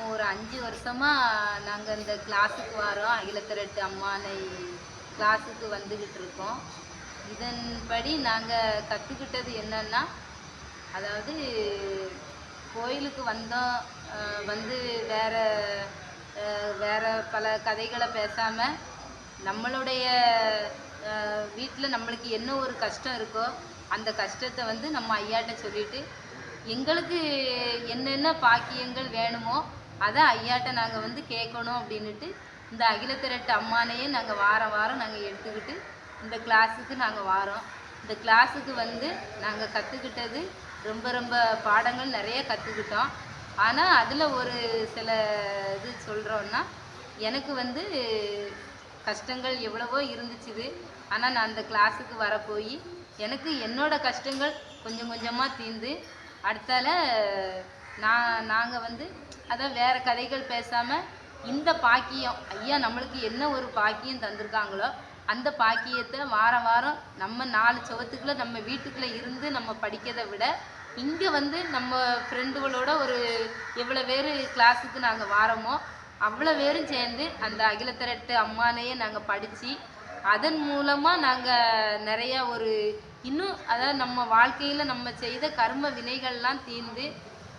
இப்போ ஒரு அஞ்சு வருஷமாக நாங்கள் இந்த கிளாஸுக்கு வரோம். அகிலத்திரட்டு அம்மானை கிளாஸுக்கு வந்துக்கிட்டு இருக்கோம். இதன்படி நாங்கள் கற்றுக்கிட்டது என்னன்னா அதாவது கோயிலுக்கு வந்தோம். வந்து வேற வேறு வேற பல கதைகளை பேசாமல் நம்மளுடைய வீட்டில் நம்மளுக்கு என்ன ஒரு கஷ்டம் இருக்கோ அந்த கஷ்டத்தை வந்து நம்ம ஐயாட்ட சொல்லிட்டு எங்களுக்கு என்னென்ன பாக்கியங்கள் வேணுமோ அதை ஐயாட்ட நாங்கள் வந்து கேட்கணும் அப்படின்னுட்டு இந்த அகிலத்திரட்டு அம்மானையே நாங்கள் வாரம் வாரம் நாங்கள் எடுத்துக்கிட்டு இந்த கிளாஸுக்கு நாங்கள் வாரோம். இந்த கிளாஸுக்கு வந்து நாங்கள் கற்றுக்கிட்டது ரொம்ப ரொம்ப பாடங்கள் நிறைய கற்றுக்கிட்டோம் ஆனால் அதில் ஒரு சில இது சொல்கிறோன்னா எனக்கு வந்து கஷ்டங்கள் எவ்வளவோ இருந்துச்சுது. ஆனால் நான் அந்த கிளாஸுக்கு வர போய் எனக்கு என்னோடய கஷ்டங்கள் கொஞ்சம் கொஞ்சமாக தீர்ந்து அடுத்தால நான் நாங்கள் வந்து அதான் வேறு கதைகள் பேசாமல் இந்த பாக்கியம் ஐயா நம்மளுக்கு என்ன ஒரு பாக்கியம் தந்திருக்காங்களோ அந்த பாக்கியத்தை வாரம் வாரம் நம்ம நாலு சுவத்துக்குள்ளே நம்ம வீட்டுக்குள்ளே இருந்து நம்ம படிக்கிறதை விட இங்கே வந்து நம்ம ஃப்ரெண்டுகளோட ஒரு எவ்வளோ பேர் கிளாஸுக்கு நாங்கள் வாரோமோ அவ்வளோ பேரும் சேர்ந்து அந்த அகிலத்திரட்டு அம்மானையே நாங்கள் படித்து அதன் மூலமாக நாங்கள் நிறையா ஒரு இன்னும் அதாவது நம்ம வாழ்க்கையில் நம்ம செய்த கர்ம வினைகள்லாம் தீர்ந்து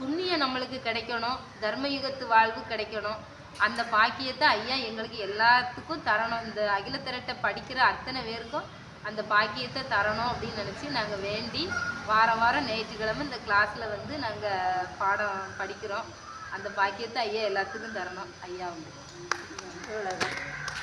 புண்ணியம் நம்மளுக்கு கிடைக்கணும் தர்மயுகத்து வாழ்வு கிடைக்கணும். அந்த பாக்கியத்தை ஐயா எங்களுக்கு எல்லாத்துக்கும் தரணும். இந்த அகில அகிலத்திரட்டை படிக்கிற அத்தனை பேருக்கும் அந்த பாக்கியத்தை தரணும் அப்படின்னு நினச்சி நாங்கள் வேண்டி வாரம் வாரம் ஞாயிற்றுக்கிழமை இந்த கிளாஸில் வந்து நாங்கள் பாடம் படிக்கிறோம். அந்த பாக்கியத்தை ஐயா எல்லாத்துக்கும் தரணும். ஐயா வந்து. இவ்வளோதான்